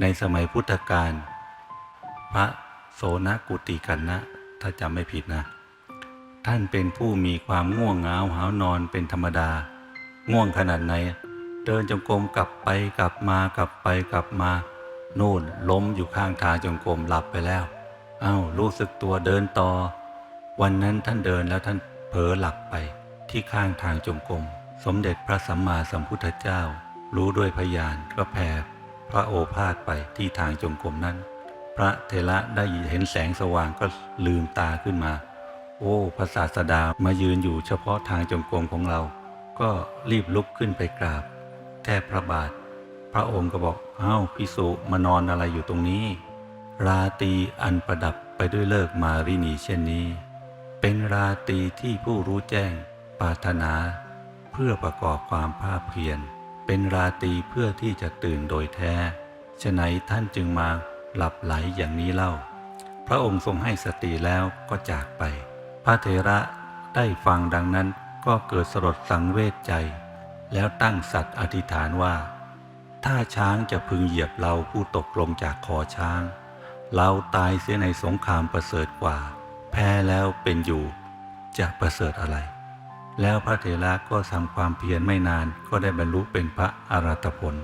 ในสมัยพุทธกาลพระโสนกุติกันนะ ถ้าจำไม่ผิดนะ ท่านเป็นผู้มีความง่วงเหงาหาวนอนเป็นธรรมดา ง่วงขนาดไหน เดินจงกรมกลับไปกลับมากลับไปกลับมาโน่นล้มอยู่ข้างทางจงกรมหลับไปแล้วเอ้าวรู้สึกตัวเดินต่อ วันนั้นท่านเดินแล้วท่านเผลอหลับไปที่ข้างทางจงกรมสมเด็จพระสัมมาสัมพุทธเจ้า รู้ด้วยพยานก็แผ่ พระโอภาสไปที่ทางจงกรมนั้น พระเทระได้เห็นแสงสว่างก็ลืมตาขึ้นมา โอ้พระศาสดามายืนอยู่เฉพาะทางจงกรมของเรา ก็รีบลุกขึ้นไปกราบ แทบพระบาท พระองค์ก็บอกเอ้าพิสุมานอนอะไรอยู่ตรงนี้ ราตีอันประดับไปด้วยเลิกมารินีเช่นนี้ เป็นราตีที่ผู้รู้แจ้งปรารถนา เพื่อประกอบความภาคเพียร เป็นราตรีเพื่อที่จะตื่นโดยแท้ฉะไหนท่านจึงมาหลับไหลอย่างนี้เล่า พระองค์ทรงให้สติแล้วก็จากไป พระเถระได้ฟังดังนั้นก็เกิดสลดสังเวชใจ แล้วตั้งสัตย์อธิษฐานว่า ถ้าช้างจะพึงเหยียบเราผู้ตกลงจากคอช้าง เราตายเสียในสงครามประเสริฐกว่า แพ้แล้วเป็นอยู่จะประเสริฐอะไร แล้วพระเถระก็ทำความเพียรไม่นานก็ได้บรรลุเป็นพระอรหัตผล